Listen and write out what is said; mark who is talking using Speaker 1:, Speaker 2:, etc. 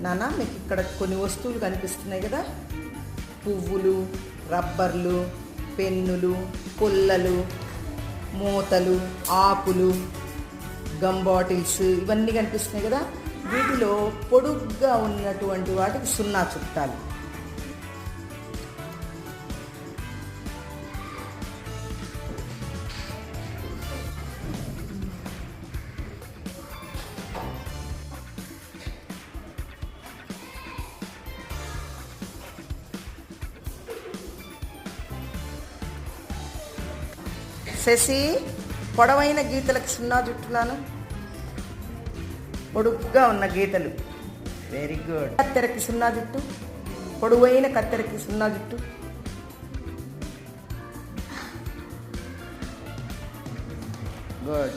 Speaker 1: నాన్న మీకు ఇక్కడ కొన్ని వస్తువులు కనిపిస్తున్నాయి కదా. పువ్వులు రబ్బర్లు పెన్నులు కొల్లలు మూతలు ఆకులు గమ్ బాటిల్స్ ఇవన్నీ కనిపిస్తున్నాయి కదా. వీటిలో పొడుగ్గా ఉన్నటువంటి వాటికి సున్నా చుట్టాలు. శశి పొడవైన గీతలకు సున్నా చుట్టున్నాను పొడుగ్గా ఉన్న గీతలు. వెరీ గుడ్ కత్తెరకి సున్నా జుట్టు. పొడవైన కత్తెరకి సున్నా జుట్టు. గుడ్